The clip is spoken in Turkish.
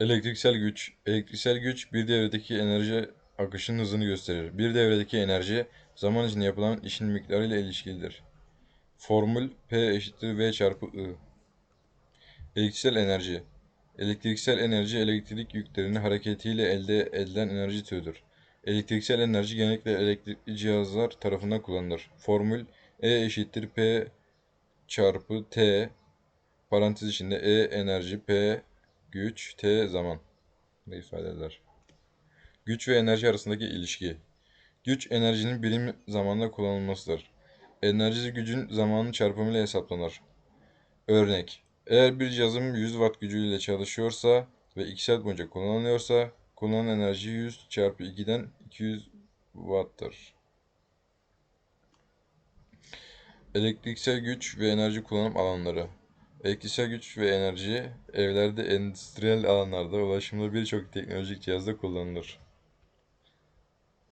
Elektriksel güç. Elektriksel güç bir devredeki enerji akışının hızını gösterir. Bir devredeki enerji zaman içinde yapılan işin miktarı ile ilişkilidir. Formül P eşittir V çarpı I. Elektriksel enerji. Elektriksel enerji elektrik yüklerinin hareketiyle elde edilen enerji türüdür. Elektriksel enerji genellikle elektrikli cihazlar tarafından kullanılır. Formül E eşittir P çarpı T parantez içinde E enerji P güç T zaman ne ifade eder. Güç ve enerji arasındaki ilişki. Güç enerjinin birim zamanda kullanılmasıdır. Enerji gücün zamanın çarpımıyla hesaplanır. Örnek. Eğer bir cihazım 100 watt gücüyle çalışıyorsa ve 2 saat boyunca kullanılıyorsa kullanılan enerji 100 çarpı 2'den 200 watt'tır. Elektriksel güç ve enerji kullanım alanları. Elektriksel güç ve enerji evlerde, endüstriyel alanlarda, ulaşımda birçok teknolojik cihazda kullanılır.